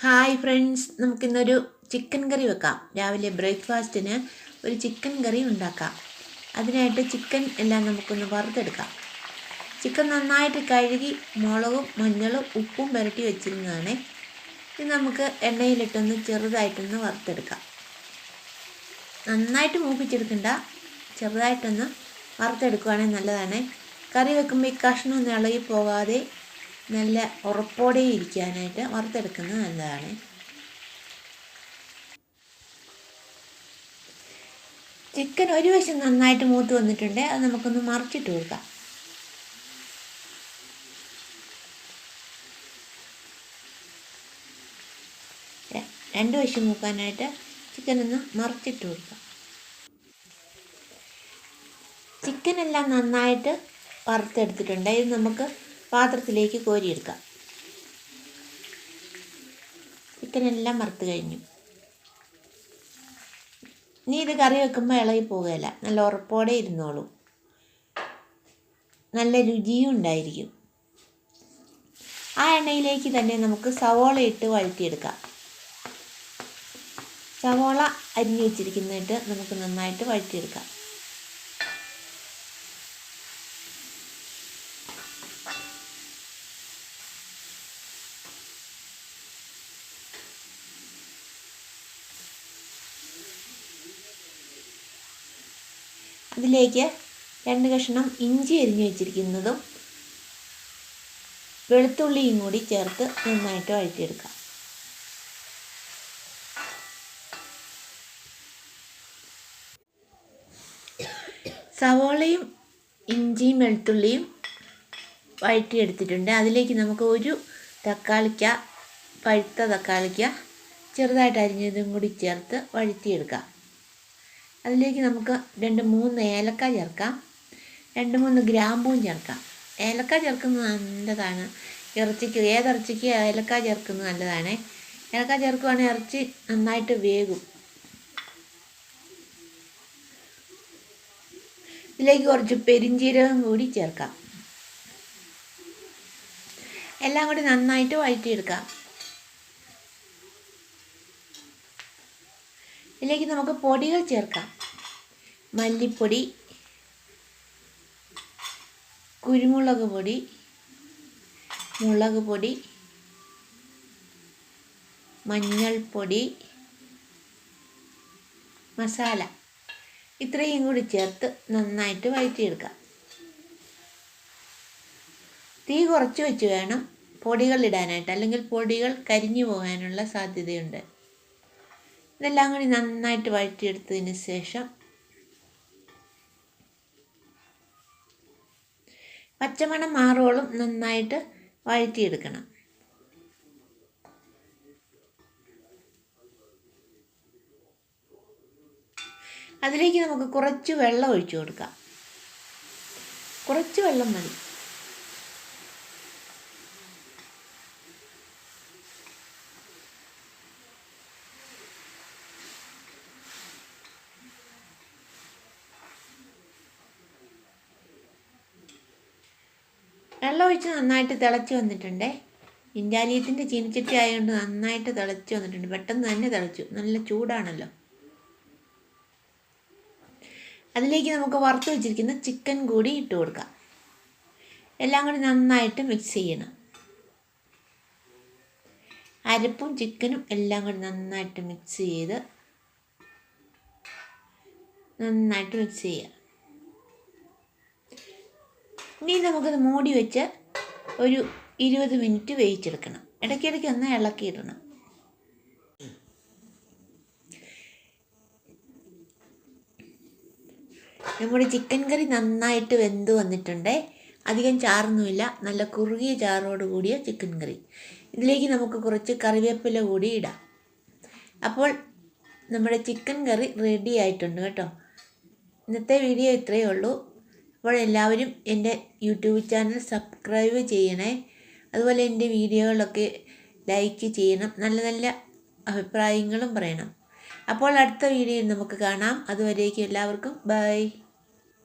Hi friends നമുക്കിന്നൊരു chicken curry വെക്കാം. രാവിലെ ബ്രേക്ക്ഫാസ്റ്റിന് ഒരു ചിക്കൻ കറി ഉണ്ടാക്കാം. അതിനായിട്ട് ചിക്കൻ എല്ലാം നമുക്കൊന്ന് വറുത്തെടുക്കാം. ചിക്കൻ നന്നായിട്ട് കഴുകി മുളകും മഞ്ഞളും ഉപ്പും പുരട്ടി വെച്ചിരുന്നതാണ്. ഇത് നമുക്ക് എണ്ണയിലിട്ടൊന്ന് ചെറുതായിട്ടൊന്ന് വറുത്തെടുക്കാം. നന്നായിട്ട് മൂപ്പിച്ചെടുക്കണ്ട. ചെറുതായിട്ടൊന്ന് വറുത്തെടുക്കുകയാണെങ്കിൽ നല്ലതാണ്. കറി വെക്കുമ്പോൾ ഈ കഷ്ണമൊന്നും ഇളകി പോകാതെ നല്ല ഉറപ്പോടെ ഇരിക്കാനായിട്ട് വറുത്തെടുക്കുന്നത് നല്ലതാണ്. ചിക്കൻ ഒരു വശം നന്നായിട്ട് മൂത്ത് വന്നിട്ടുണ്ട് അത് നമുക്കൊന്ന് മറിച്ചിട്ട് കൊടുക്കാം. രണ്ട് വശം മൂക്കാനായിട്ട് ചിക്കൻ ഒന്ന് മറിച്ചിട്ട് കൊടുക്കാം. ചിക്കനെല്ലാം നന്നായിട്ട് വറുത്തെടുത്തിട്ടുണ്ട്. ഇത് നമുക്ക് പാത്രത്തിലേക്ക് കോരിയെടുക്കാം. ചിക്കനെല്ലാം വറുത്ത് കഴിഞ്ഞു. നീ ഇത് കറി വെക്കുമ്പോൾ ഇളകി പോകുകയില്ല നല്ല ഉറപ്പോടെ ഇരുന്നോളൂ. നല്ല രുചിയും ഉണ്ടായിരിക്കും. ആ എണ്ണയിലേക്ക് തന്നെ നമുക്ക് സവോള ഇട്ട് വഴറ്റിയെടുക്കാം. സവോള അരിഞ്ഞു വെച്ചിരിക്കുന്നിട്ട് നമുക്ക് നന്നായിട്ട് വഴറ്റിയെടുക്കാം. അതിലേക്ക് രണ്ട് കഷ്ണം ഇഞ്ചി അരിഞ്ഞു വെച്ചിരിക്കുന്നതും വെളുത്തുള്ളിയും കൂടി ചേർത്ത് നന്നായിട്ട് വഴറ്റിയെടുക്കാം. സവോളയും ഇഞ്ചിയും വെളുത്തുള്ളിയും വഴറ്റിയെടുത്തിട്ടുണ്ട്. അതിലേക്ക് നമുക്ക് ഒരു തക്കാളിക്ക പഴുത്ത തക്കാളിക്ക ചെറുതായിട്ട് അരിഞ്ഞതും കൂടി ചേർത്ത് വഴറ്റിയെടുക്കാം. അതിലേക്ക് നമുക്ക് രണ്ട് മൂന്ന് ഏലക്ക ചേർക്കാം. രണ്ട് മൂന്ന് ഗ്രാമ്പൂവും ചേർക്കാം. ഏലക്ക ചേർക്കുന്നത് നല്ലതാണ്. ഇറച്ചിക്ക് ഏതിറച്ചിക്ക് ഏലക്ക ചേർക്കുന്നത് നല്ലതാണ്. ഏലക്ക ചേർക്കുവാണെങ്കിൽ ഇറച്ചി നന്നായിട്ട് വേകും ഇതിലേക്ക് കുറച്ച് പെരിഞ്ചീരകം കൂടി ചേർക്കാം. എല്ലാം കൂടി നന്നായിട്ട് വഴറ്റിയെടുക്കാം. ഇതിലേക്ക് നമുക്ക് പൊടികൾ ചേർക്കാം. മല്ലിപ്പൊടി കുരുമുളക് പൊടി മുളക് പൊടി മഞ്ഞൾപ്പൊടി മസാല. ഇത്രയും കൂടി ചേർത്ത് നന്നായിട്ട് വഴറ്റിയെടുക്കാം. തീ കുറച്ച് വെച്ച് വേണം പൊടികൾ ഇടാനായിട്ട് അല്ലെങ്കിൽ പൊടികൾ കരിഞ്ഞു പോകാനുള്ള സാധ്യതയുണ്ട്. ഇതെല്ലാം കൂടി നന്നായിട്ട് വഴറ്റിയെടുത്തതിന് ശേഷം പച്ചമണം മാറോളും നന്നായിട്ട് വഴറ്റിയെടുക്കണം. അതിലേക്ക് നമുക്ക് കുറച്ച് വെള്ളം ഒഴിച്ചു കൊടുക്കാം. കുറച്ച് വെള്ളം മതി. വെള്ളം ഒഴിച്ച് നന്നായിട്ട് തിളച്ച് വന്നിട്ടുണ്ടേ. ഇൻഡാലിയത്തിന്റെ ചീനിച്ചട്ടി ആയതുകൊണ്ട് നന്നായിട്ട് തിളച്ച് വന്നിട്ടുണ്ട്. പെട്ടെന്ന് തന്നെ തിളച്ചു. നല്ല ചൂടാണല്ലോ. അതിലേക്ക് നമുക്ക് വറുത്ത് വെച്ചിരിക്കുന്ന ചിക്കൻ കൂടി ഇട്ട് കൊടുക്കാം. എല്ലാം കൂടി നന്നായിട്ട് മിക്സ് ചെയ്യണം. അരപ്പും ചിക്കനും എല്ലാം കൂടി നന്നായിട്ട് മിക്സ് ചെയ്ത് നന്നായിട്ട് മിക്സ് ചെയ്യുക ഇനി നമുക്കത് മൂടി വെച്ച് ഒരു ഇരുപത് മിനിറ്റ് വേവിച്ചെടുക്കണം. ഇടയ്ക്കിടയ്ക്ക് ഒന്ന് ഇളക്കിയിടണം നമ്മുടെ ചിക്കൻ കറി നന്നായിട്ട് വെന്ത് വന്നിട്ടുണ്ട്. അധികം ചാറൊന്നുമില്ല. നല്ല കുറുകിയ ചാറോട് കൂടിയ ചിക്കൻ കറി. ഇതിലേക്ക് നമുക്ക് കുറച്ച് കറിവേപ്പില കൂടി ഇടാം. അപ്പോൾ നമ്മുടെ ചിക്കൻ കറി റെഡി ആയിട്ടുണ്ട് കേട്ടോ. ഇന്നത്തെ വീഡിയോ ഇത്രയേ ഉള്ളൂ. അപ്പോൾ എല്ലാവരും എന്റെ യൂട്യൂബ് ചാനൽ സബ്സ്ക്രൈബ് ചെയ്യണേ. അതുപോലെ എന്റെ വീഡിയോകളൊക്കെ ലൈക്ക് ചെയ്യണം. നല്ല നല്ല അഭിപ്രായങ്ങളും പറയണം. അപ്പോൾ അടുത്ത വീഡിയോയിൽ നമുക്ക് കാണാം. അതുവരേക്കും എല്ലാവർക്കും ബൈ.